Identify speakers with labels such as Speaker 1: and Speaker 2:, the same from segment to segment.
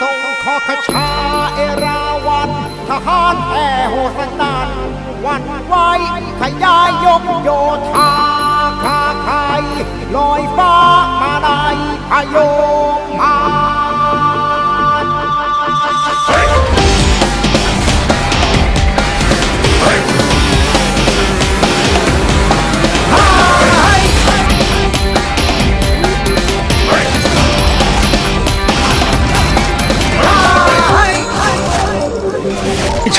Speaker 1: ทรงขอขชาเอราวันทหารแห่โหสันตานวันไหวขยายยกโยธาคาไคลอยฟ้ามาในพายุม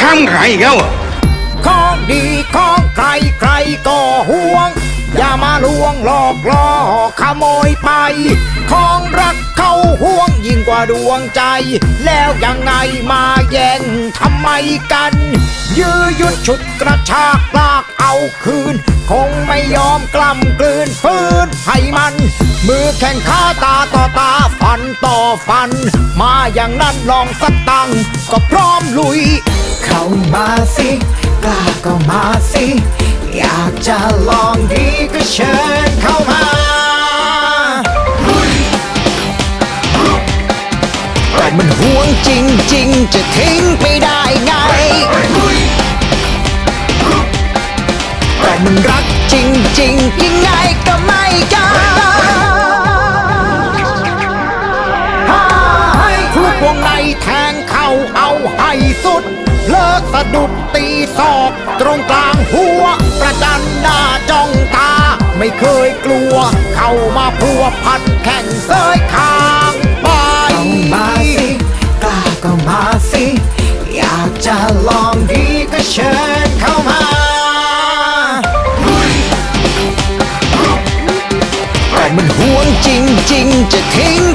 Speaker 1: าน
Speaker 2: ช้างขายอีกแล้วเหรอ
Speaker 1: ของดีของใครใครก็ห่วง อย่ามาลวงหลอกล่อขโมยไป ของรักเขาห่วงยิ่งกว่าดวงใจ แล้วยังไงมาแย่งทำไมกัน ยื้อยุดฉุดกระชากลากเอาคืน คงไม่ยอมกล้ำกลืนฟื้นให้มัน มือแข่งขาตาต่อตาฟ ต่อฟัน มาอย่างนั้นลองสักตังก็พร้อมลุย เข้ามาสิกล้าก็มาสิ อยากจะลองดีก็เชิญเข้ามาแต่มันห่วงจริง ๆ จะทิ้งไปได้ไงแต่มันรักจริง ๆ ยังไงก็ไม่กล้ ในแทงเข้าเอาให้สุด เลิกสะดุดตีศอก ตรงกลางหัว ประจันหน้าจ้องตา ไม่เคยกลัว เข้ามาพัวพันแข่งเสยคางไปมาสิกล้าก็มาสิ อยากจะลองดีก็เชิญเข้ามาแต่มันห่วงจริง ๆ จะทิ้งไปได้ง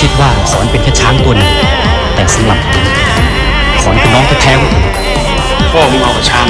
Speaker 1: คิ
Speaker 3: ดว่าขอนเป็นแค่ช้างตัวหนึ่งแต่สำหรับผมขอนเป็นน้องแท้ๆของผม
Speaker 2: พ่อมึงเอากับช้าง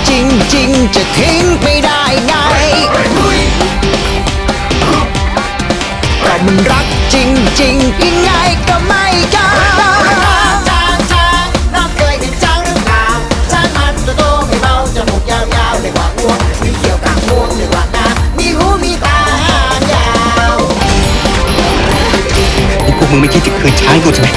Speaker 1: มันห่วงจริงจะทิ้งไปได้ไงแต่มันรักจริงๆยังไงก็ไม่กล้าช้างช้างน้องเคยเห็นช้างหรือเปล่าช้างมันตัวโตไม่เบาจมูกยาวๆเลยกว่างวงมีเขียวกลางงวงเลยกว่านามีหูมีตาหางยาว
Speaker 3: นี่พวกมึงไม่คิดจะคืนช้างกูใช่ไหม